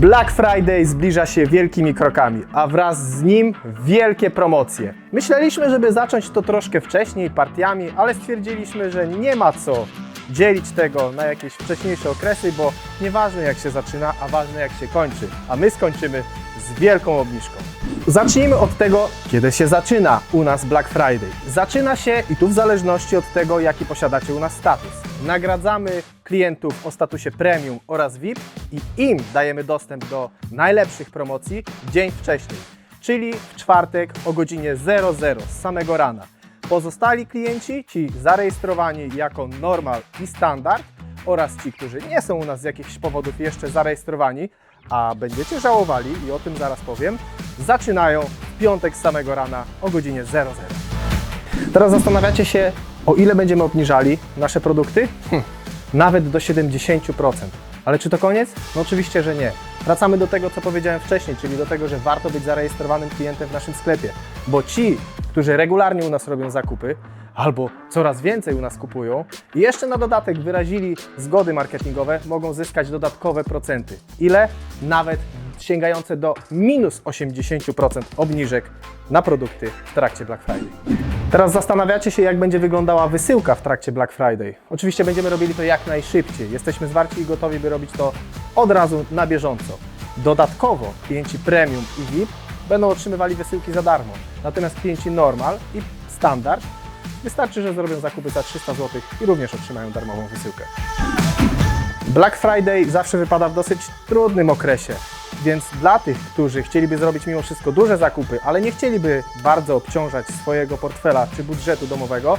Black Friday zbliża się wielkimi krokami, a wraz z nim wielkie promocje. Myśleliśmy, żeby zacząć to troszkę wcześniej, partiami, ale stwierdziliśmy, że nie ma co dzielić tego na jakieś wcześniejsze okresy, bo nieważne jak się zaczyna, a ważne jak się kończy. A my skończymy z wielką obniżką. Zacznijmy od tego, kiedy się zaczyna u nas Black Friday. Zaczyna się i tu w zależności od tego, jaki posiadacie u nas status. Nagradzamy klientów o statusie premium oraz VIP i im dajemy dostęp do najlepszych promocji dzień wcześniej, czyli w czwartek o godzinie 00 z samego rana. Pozostali klienci, ci zarejestrowani jako normal i standard oraz ci, którzy nie są u nas z jakichś powodów jeszcze zarejestrowani, a będziecie żałowali i o tym zaraz powiem, zaczynają w piątek z samego rana o godzinie 00. Teraz zastanawiacie się, o ile będziemy obniżali nasze produkty? Hm, nawet do 70%. Ale czy to koniec? No oczywiście, że nie. Wracamy do tego, co powiedziałem wcześniej, czyli do tego, że warto być zarejestrowanym klientem w naszym sklepie, bo ci, którzy regularnie u nas robią zakupy, albo coraz więcej u nas kupują i jeszcze na dodatek wyrazili zgody marketingowe, mogą zyskać dodatkowe procenty. Ile? Nawet sięgające do minus 80% obniżek na produkty w trakcie Black Friday. Teraz zastanawiacie się, jak będzie wyglądała wysyłka w trakcie Black Friday. Oczywiście będziemy robili to jak najszybciej. Jesteśmy zwarci i gotowi, by robić to od razu na bieżąco. Dodatkowo klienci premium i VIP będą otrzymywali wysyłki za darmo. Natomiast klienci normal i standard wystarczy, że zrobią zakupy za 300 zł i również otrzymają darmową wysyłkę. Black Friday zawsze wypada w dosyć trudnym okresie, więc dla tych, którzy chcieliby zrobić mimo wszystko duże zakupy, ale nie chcieliby bardzo obciążać swojego portfela czy budżetu domowego,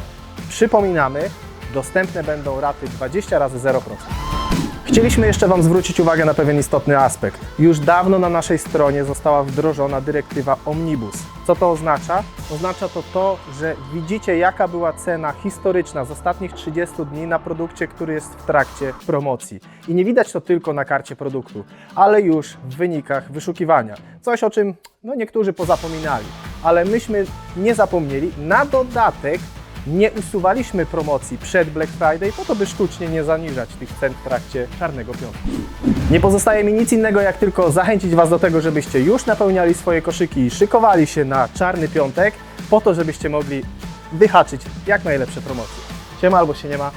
przypominamy, dostępne będą raty 20 razy 0%. Chcieliśmy jeszcze Wam zwrócić uwagę na pewien istotny aspekt. Już dawno na naszej stronie została wdrożona dyrektywa Omnibus. Co to oznacza? Oznacza to to, że widzicie jaka była cena historyczna z ostatnich 30 dni na produkcie, który jest w trakcie promocji. I nie widać to tylko na karcie produktu, ale już w wynikach wyszukiwania. Coś o czym no, niektórzy pozapominali, ale myśmy nie zapomnieli. Na dodatek nie usuwaliśmy promocji przed Black Friday po to, by sztucznie nie zaniżać tych cen w trakcie Czarnego Piątku. Nie pozostaje mi nic innego, jak tylko zachęcić Was do tego, żebyście już napełniali swoje koszyki i szykowali się na Czarny Piątek, po to, żebyście mogli wyhaczyć jak najlepsze promocje. Siema albo się nie ma.